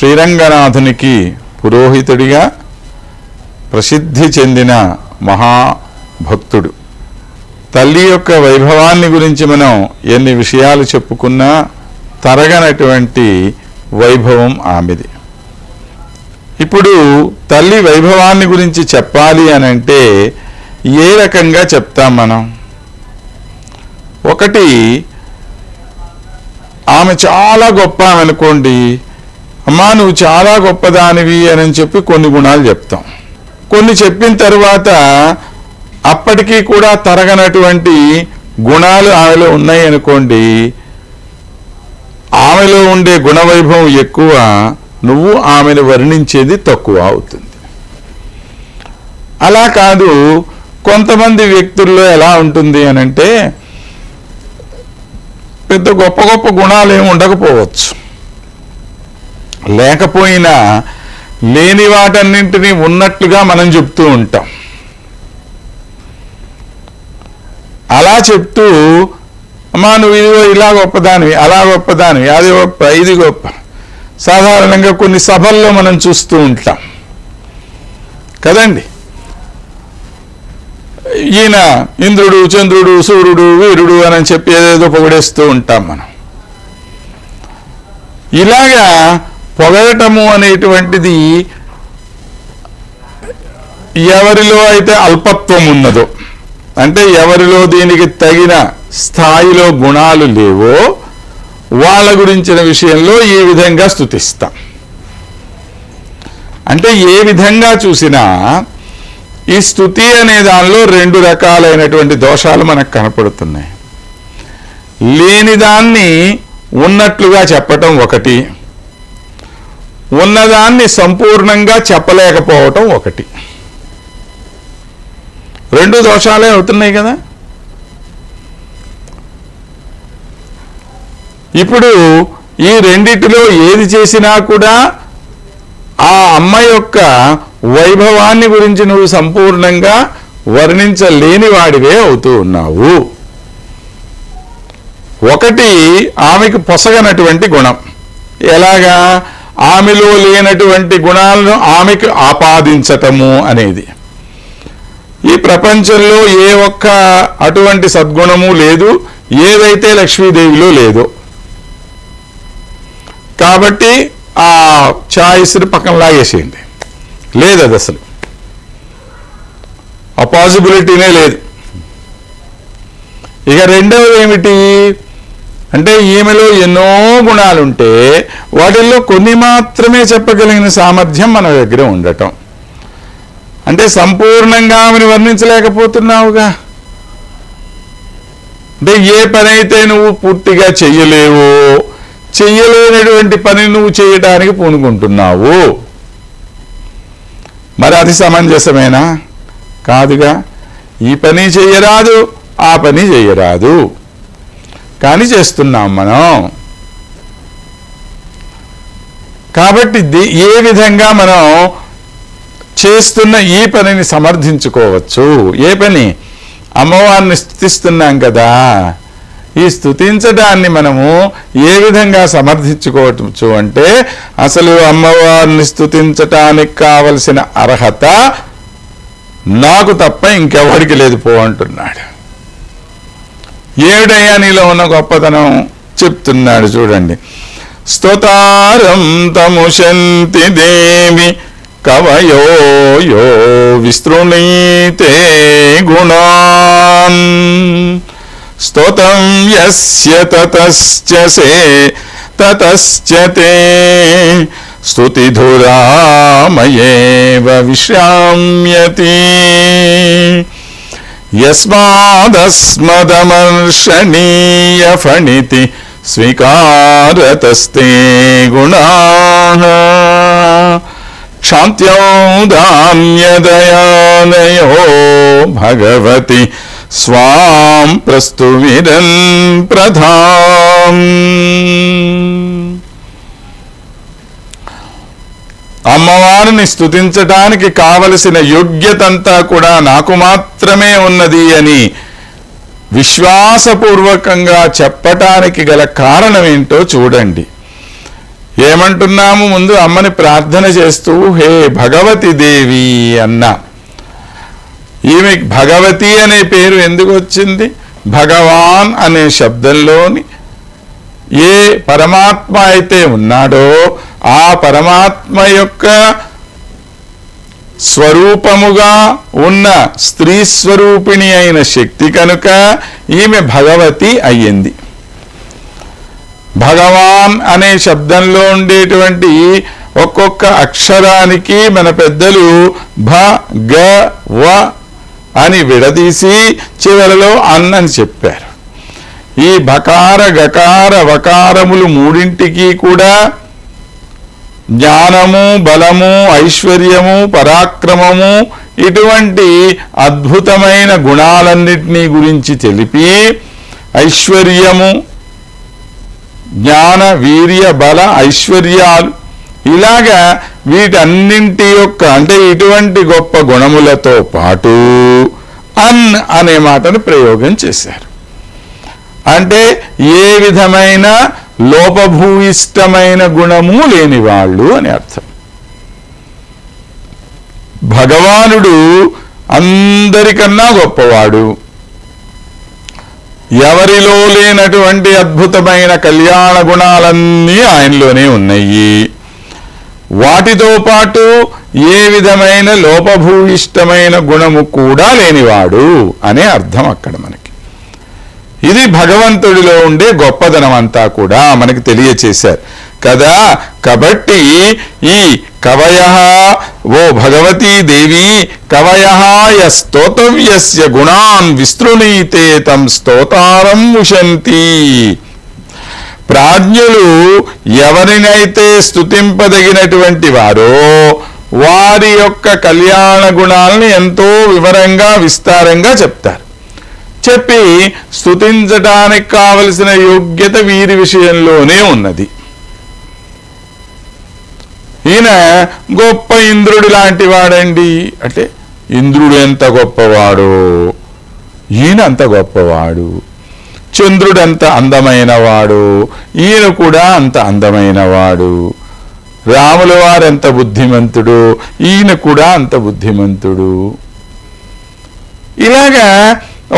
శ్రీరంగనాథునికి పురోహితుడిగా ప్రసిద్ధి చెందిన మహాభక్తుడు. తల్లి యొక్క వైభవాన్ని గురించి మనం ఎన్ని విషయాలు చెప్పుకున్నా తరగనటువంటి వైభవం ఆమెది. ఇప్పుడు తల్లి వైభవాన్ని గురించి చెప్పాలి అని అంటే ఏ రకంగా చెప్తాం మనం? ఒకటి ఆమె చాలా గొప్ప ఆమె అనుకోండి. అమ్మా నువ్వు చాలా గొప్పదానివి అని చెప్పి కొన్ని గుణాలు చెప్తాం. కొన్ని చెప్పిన తర్వాత అప్పటికీ కూడా తరగనటువంటి గుణాలు ఆమెలో ఉన్నాయి అనుకోండి. ఆమెలో ఉండే గుణవైభవం ఎక్కువ నువ్వు ఆమెను వర్ణించేది తక్కువ అవుతుంది. అలా కాదు కొంతమంది వ్యక్తుల్లో ఎలా ఉంటుంది అని అంటే పెద్ద గొప్ప గొప్ప గుణాలు ఏమి ఉండకపోవచ్చు. లేకపోయినా లేని వాటన్నింటినీ ఉన్నట్లుగా మనం చెప్తూ ఉంటాం. అలా చెప్తూ అమ్మా నువ్వు ఇదిగో ఇలా గొప్పదానివి అలా గొప్పదానివి అది గొప్ప ఇది గొప్ప. సాధారణంగా కొన్ని సభల్లో మనం చూస్తూ ఉంటాం. కదండి? ఈయన ఇంద్రుడు చంద్రుడు సూర్యుడు వీరుడు అని చెప్పి ఏదేదో పొగడేస్తూ ఉంటాం మనం. ఇలాగా పొగడటము అనేటువంటిది ఎవరిలో అయితే అల్పత్వం ఉన్నదో అంటే ఎవరిలో దీనికి తగిన స్థాయిలో గుణాలు లేవో వాళ్ళ గురించిన విషయంలో ఈ విధంగా స్థుతిస్తాం అంటే ఏ విధంగా చూసినా ఈ స్థుతి అనే దానిలో రెండు రకాలైనటువంటి దోషాలు మనకు కనపడుతున్నాయి. లేనిదాన్ని ఉన్నట్లుగా చెప్పటం ఒకటి ఉన్నదాన్ని సంపూర్ణంగా చెప్పలేకపోవటం ఒకటి. రెండు దోషాలే అవుతున్నాయి కదా. ఇప్పుడు ఈ రెండిటిలో ఏది చేసినా కూడా ఆ అమ్మ యొక్క వైభవాన్ని గురించి నువ్వు సంపూర్ణంగా వర్ణించలేని వాడివే అవుతూ ఉన్నావు. ఒకటి ఆమెకు పొసగనటువంటి గుణం. ఎలాగా? ఆమెలో లేనటువంటి గుణాలను ఆమెకు ఆపాదించటము అనేది. ఈ ప్రపంచంలో ఏ ఒక్క అటువంటి సద్గుణము లేదు ఏదైతే లక్ష్మీదేవిలో లేదో. కాబట్టి ఆ ఛాయిస్ని పక్కన లాగేసేయండి. లేదు అది అసలు. ఆ పాసిబిలిటీనే లేదు. ఇక రెండవది ఏమిటి? అంటే ఈమెలో ఎన్నో గుణాలుంటే వాటిల్లో కొన్ని మాత్రమే చెప్పగలిగిన సామర్థ్యం మన దగ్గర ఉండటం. అంటే సంపూర్ణంగా ఆమెను వర్ణించలేకపోతున్నావుగా. అంటే ఏ పని అయితే నువ్వు పూర్తిగా చెయ్యలేవో చెయ్యలేనటువంటి పని నువ్వు చేయడానికి పూనుకుంటున్నావు. మరి అది సమంజసమేనా? కాదుగా ఈ పని చెయ్యరాదు ఆ పని చెయ్యరాదు. కానీ చేస్తున్నాం మనం. కాబట్టి ఏ విధంగా మనం చేస్తున్న ఈ పనిని సమర్థించుకోవచ్చు? ఏ పని? అమ్మవారిని స్థుతిస్తున్నాం కదా. ఈ స్థుతించడాన్ని మనము ఏ విధంగా సమర్థించుకోవచ్చు అంటే అసలు అమ్మవారిని స్థుతించటానికి కావలసిన అర్హత నాకు తప్ప ఇంకెవరికి లేదు పో అంటున్నాడు. ఏమిటయ్యా నీలో ఉన్న గొప్పతనం చెప్తున్నాడు చూడండి. స్తోతారం తముశంతి దేవి కవయో యో విస్తృణీతే గుణాన్. స్తోతం యస్య తతశ్చ సే తతశ్చ తే స్తుతిధురామయేవ విశ్రామ్యతి. యస్మాదస్మదమర్షణీయ ఫణితి స్వీకారతస్తే గుణా క్షాంత్యౌదాన్యదయాలయో భగవతి స్వాం ప్రస్తువిరన్ ప్రధాం అమ్మవారిని స్తుతించటానికి కావలసిన యోగ్యతంతా కూడా నాకు మాత్రమే ఉన్నది అని విశ్వాసపూర్వకంగా చెప్పటానికి గల కారణం ఏంటో చూడండి. ఏమంటున్నాము? ముందు అమ్మని ప్రార్థన చేస్తూ హే భగవతి దేవి అన్న. ఈమె భగవతి అనే పేరు ఎందుకు వచ్చింది? భగవాన్ అనే శబ్దంలోని ఏ పరమాత్మ అయితే ఉన్నాడో ఆ పరమాత్మ యొక్క స్వరూపముగా ఉన్న స్త్రీ స్వరూపిణి అయిన శక్తి కనుక ఈమె భగవతి అయ్యింది. భగవాన్ అనే శబ్దంలో ఉండేటువంటి ఒక్కొక్క అక్షరానికి మన పెద్దలు భ గ వ అని విడదీసి చివరలో అన్నని చెప్పారు. ఈ బకార గకార వకారములు మూడింటికి కూడా జ్ఞానము బలము ఐశ్వర్యము పరాక్రమము ఇటువంటి అద్భుతమైన గుణాలన్నిటినీ గురించి తెలిపి ఐశ్వర్యము జ్ఞాన వీర్య బల ఐశ్వర్యాలు ఇలాగా వీటన్నింటి యొక్క అంటే ఇటువంటి గొప్ప గుణములతో పాటు అన్ అనే మాటను ప్రయోగం చేశారు. అంటే ఏ విధమైన లోపభూయిష్టమైన గుణము లేని వాళ్ళు అని అర్థం. భగవానుడు అందరికన్నా గొప్పవాడు. ఎవరిలో లేనటువంటి అద్భుతమైన కళ్యాణ గుణాలన్నీ ఆయనలోనే ఉన్నాయి. వాటితో పాటు ఏ విధమైన లోపభూయిష్టమైన గుణము కూడా లేనివాడు అనే అర్థం అక్కడ మనకి. ఇది భగవంతుడిలో ఉండే గొప్పదనం అంతా కూడా మనకి తెలియచేశారు. కదా? కాబట్టి ఈ కవయ ఓ భగవతీ దేవి కవయ స్తోతవ్యస్య గుణాన్ విస్తృణీతే తం స్తోతారం ఉశంతి ప్రాజ్ఞులు ఎవరినైతే స్తుతింపదగినటువంటి వారో వారి యొక్క కళ్యాణ గుణాలను ఎంతో వివరంగా విస్తారంగా చెప్తారు. చెప్పి స్థుతించటానికి కావలసిన యోగ్యత వీరి విషయంలోనే ఉన్నది. ఈయన గొప్ప ఇంద్రుడు లాంటి వాడండి. అంటే ఇంద్రుడు ఎంత గొప్పవాడో ఈయన అంత గొప్పవాడు చంద్రుడు ఎంత అందమైన వాడు ఈయన కూడా అంత అందమైన వాడు రాముల వారెంత ఎంత బుద్ధిమంతుడు ఈయన కూడా అంత బుద్ధిమంతుడు. ఇలాగా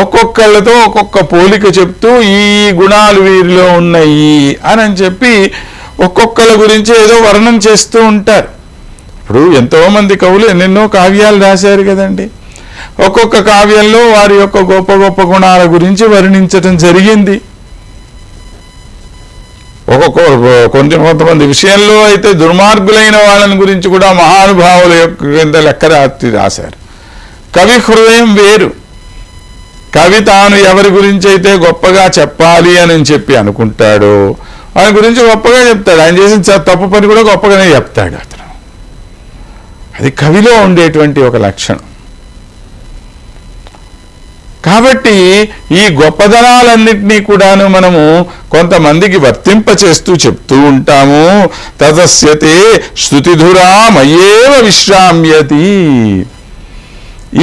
ఒక్కొక్కళ్ళతో ఒక్కొక్క పోలిక చెప్తూ ఈ గుణాలు వీరిలో ఉన్నాయి అని చెప్పి ఒక్కొక్కళ్ళ గురించి ఏదో వర్ణం చేస్తూ ఉంటారు. ఇప్పుడు ఎంతోమంది కవులు ఎన్నెన్నో కావ్యాలు రాశారు కదండి. ఒక్కొక్క కావ్యంలో వారి యొక్క గొప్ప గొప్ప గుణాల గురించి వర్ణించటం జరిగింది. ఒక్కొక్క కొంచెం కొంతమంది విషయంలో అయితే దుర్మార్గులైన వాళ్ళని గురించి కూడా మహానుభావుల యొక్క కింద లెక్క రాత్రి రాశారు. కవి హృదయం వేరు. కవి తాను ఎవరి గురించి అయితే గొప్పగా చెప్పాలి అని చెప్పి అనుకుంటాడో ఆయన గురించి గొప్పగా చెప్తాడు. ఆయన చేసిన తప్పు పని కూడా గొప్పగానే చెప్తాడు అతను. అది కవిలో ఉండేటువంటి ఒక లక్షణం. కాబట్టి ఈ గొప్పదనాలన్నింటినీ కూడాను మనము కొంతమందికి వర్తింప చేస్తూ చెప్తూ ఉంటాము. తదస్యతే శృతిధురా మయేవ విశ్రామ్యతి.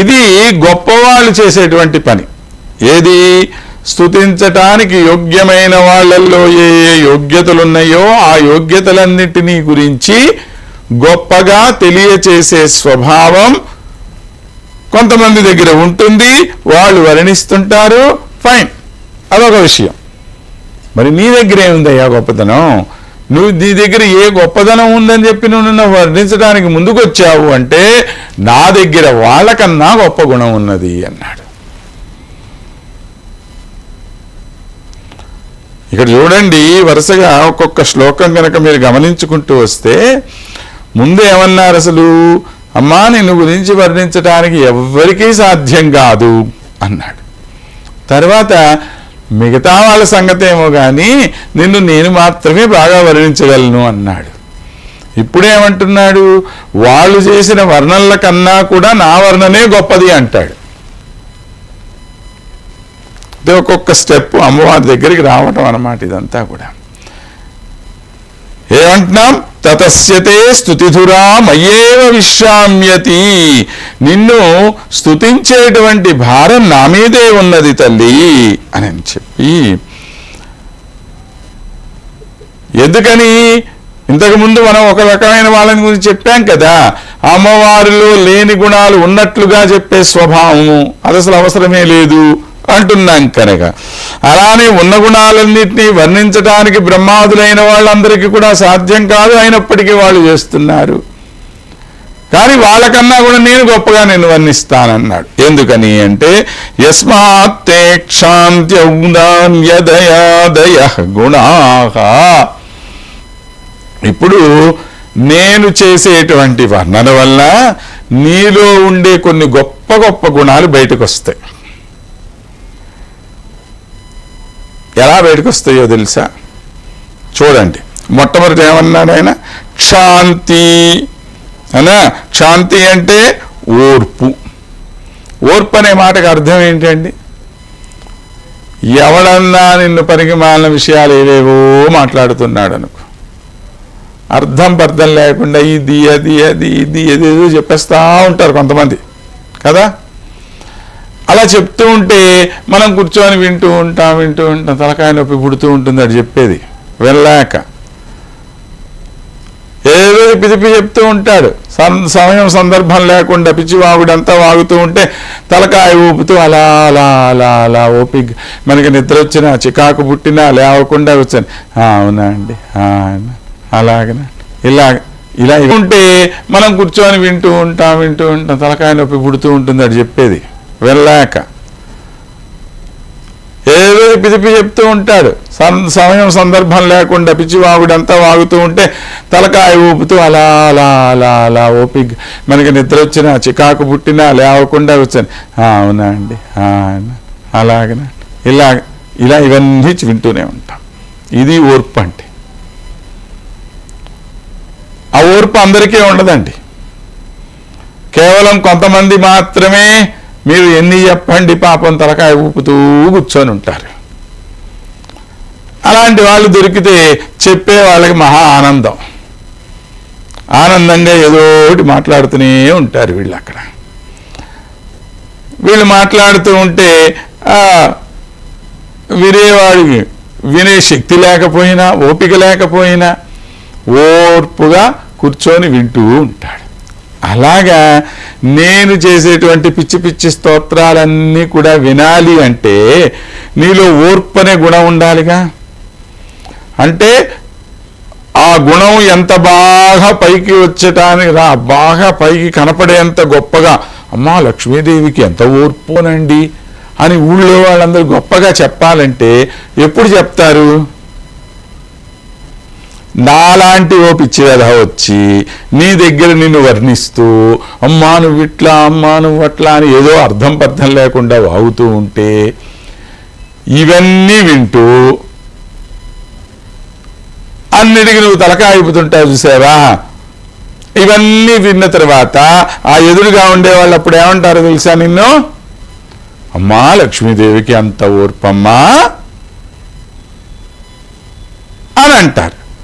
ఇది గొప్పవాళ్ళు చేసేటువంటి పని. ఏది? స్తుతించటానికి యోగ్యమైన వాళ్ళల్లో ఏ ఏ యోగ్యతలు ఉన్నాయో ఆ యోగ్యతలన్నిటినీ గురించి గొప్పగా తెలియచేసే స్వభావం కొంతమంది దగ్గర ఉంటుంది. వాళ్ళు వర్ణిస్తుంటారు. ఫైన్. అదొక విషయం. మరి నీ దగ్గర ఏముందయ్యా గొప్పతనం? నువ్వు నీ దగ్గర ఏ గొప్పదనం ఉందని చెప్పి నువ్వు వర్ణించడానికి ముందుకొచ్చావు అంటే నా దగ్గర వాళ్ళకన్నా గొప్ప గుణం ఉన్నది అన్నాడు. ఇక్కడ చూడండి వరుసగా ఒక్కొక్క శ్లోకం కనుక మీరు గమనించుకుంటూ వస్తే ముందు ఏమన్నారు అసలు? అమ్మా నిన్ను గురించి వర్ణించడానికి ఎవ్వరికీ సాధ్యం కాదు అన్నాడు. తర్వాత మిగతా వాళ్ళ సంగతి ఏమో కానీ నిన్ను నేను మాత్రమే బాగా వర్ణించగలను అన్నాడు. ఇప్పుడేమంటున్నాడు? వాళ్ళు చేసిన వర్ణనల కన్నా కూడా నా వర్ణనే గొప్పది అంటాడు. అంటే ఒక్కొక్క స్టెప్ అమ్మవారి దగ్గరికి రావటం అన్నమాట ఇదంతా కూడా. ఏమంటున్నాం? తతస్యతే స్థుతిధురా మయేవ విశ్రామ్యతి నిన్ను స్తుతించేటువంటి భారం నా మీదే ఉన్నది తల్లి అని చెప్పి. ఎందుకని? ఇంతకుముందు మనం ఒక రకమైన వాళ్ళని గురించి చెప్పాం కదా. అమ్మవారిలో లేని గుణాలు ఉన్నట్లుగా చెప్పే స్వభావము. అది అసలు అవసరమే లేదు అంటున్నాం కనుక. అలానే ఉన్న గుణాలన్నింటినీ వర్ణించడానికి బ్రహ్మాదులైన వాళ్ళందరికీ కూడా సాధ్యం కాదు అయినప్పటికీ వాళ్ళు చేస్తున్నారు. కానీ వాళ్ళకన్నా కూడా నేను గొప్పగా నేను వర్ణిస్తానన్నాడు. ఎందుకని అంటే యస్మాత్తే క్షాంత్యౌదాన్యదయాదయ గుణాహ ఇప్పుడు నేను చేసేటువంటి వర్ణన వల్ల నీలో ఉండే కొన్ని గొప్ప గొప్ప గుణాలు బయటకు వస్తాయి ఎలా బయటకు వస్తాయో తెలుసా? చూడండి. మొట్టమొదటి ఏమన్నాడు ఆయన? క్షాంతి. అనా? క్షాంతి అంటే ఓర్పు. ఓర్పు అనే మాటకు అర్థం ఏంటండి? ఎవడన్నా నిన్ను పనికి మాలిన విషయాలు ఏవేవో మాట్లాడుతున్నాడు అనుకో అర్థం పర్థం లేకుండా ఇది అది అది ఇది ఏదేదో చెప్పేస్తూ ఉంటారు కొంతమంది. కదా? అలా చెప్తూ ఉంటే మనం కూర్చొని వింటూ ఉంటాం వింటూ ఉంటాం తలకాయ నొప్పి పుడుతూ ఉంటుంది అది చెప్పేది. వెళ్ళాక. ఏదో చెప్పి చెప్తూ ఉంటాడు. సం- సమయం సందర్భం లేకుండా పిచ్చివాగుడంతా వాగుతూ ఉంటే తలకాయ ఊపుతూ అలా అలా అలా అలా ఓపిక మనకి నిద్ర వచ్చినా చికాకు పుట్టినా లేవకుండా వచ్చాను అవునా అండి? అవునా అలాగే ఇలా ఇలా ఉంటే మనం కూర్చొని వింటూ ఉంటాం వింటూ ఉంటాం తలకాయ నొప్పి పుడుతూ ఉంటుంది అది చెప్పేది. వెళ్ళాక. ఏదో పిదిపి చెప్తూ ఉంటాడు. సం- సమయం సందర్భం లేకుండా పిచ్చివాగుడంతా వాగుతూ ఉంటే తలకాయ ఊపుతూ అలా అలా అలా అలా ఓపిక మనకి నిద్ర వచ్చినా చికాకు పుట్టినా లేవకుండా వచ్చాను అవునా అండి? ఆ, అలాగనా. ఇలా ఇలా ఇవన్నీ వింటూనే ఉంటాం. ఇది ఓర్పు అంటే. ఆ ఓర్పు అందరికీ ఉండదండి. కేవలం కొంతమంది మాత్రమే మీరు ఎన్ని చెప్పండి పాపం తలకాయ ఊపుతూ కూర్చొని ఉంటారు. అలాంటి వాళ్ళు దొరికితే చెప్పే వాళ్ళకి మహా ఆనందం. ఆనందంగా ఏదోటి మాట్లాడుతూనే ఉంటారు వీళ్ళు అక్కడ. వీళ్ళు మాట్లాడుతూ ఉంటే వినేవాడికి వినే శక్తి లేకపోయినా ఓపిక లేకపోయినా ఓర్పుగా కూర్చొని వింటూ ఉంటాడు. అలాగా నేను చేసేటువంటి పిచ్చి పిచ్చి స్తోత్రాలన్నీ కూడా వినాలి అంటే నీలో ఓర్పు అనే గుణం ఉండాలిగా? అంటే ఆ గుణం ఎంత బాగా పైకి వచ్చటానికి రా బాగా పైకి కనపడేంత గొప్పగా అమ్మా లక్ష్మీదేవికి ఎంత ఓర్పునండి అని ఊళ్ళో వాళ్ళందరూ గొప్పగా చెప్పాలంటే ఎప్పుడు చెప్తారు? నాలాంటి ఓ పిచ్చి వచ్చి నీ దగ్గర నిన్ను వర్ణిస్తూ అమ్మా నువ్వు ఇట్లా అమ్మా నువ్వు అట్లా అని ఏదో అర్థం పర్థం లేకుండా వాగుతూ ఉంటే ఇవన్నీ వింటూ అన్నిటికీ నువ్వు తలకాయిపోతుంటావు చూసావా? ఇవన్నీ విన్న తర్వాత ఆ ఎదురుగా ఉండే వాళ్ళు అప్పుడు ఏమంటారు తెలుసా నిన్ను? అమ్మా లక్ష్మీదేవికి అంత ఓర్పమ్మా అని అంటారు.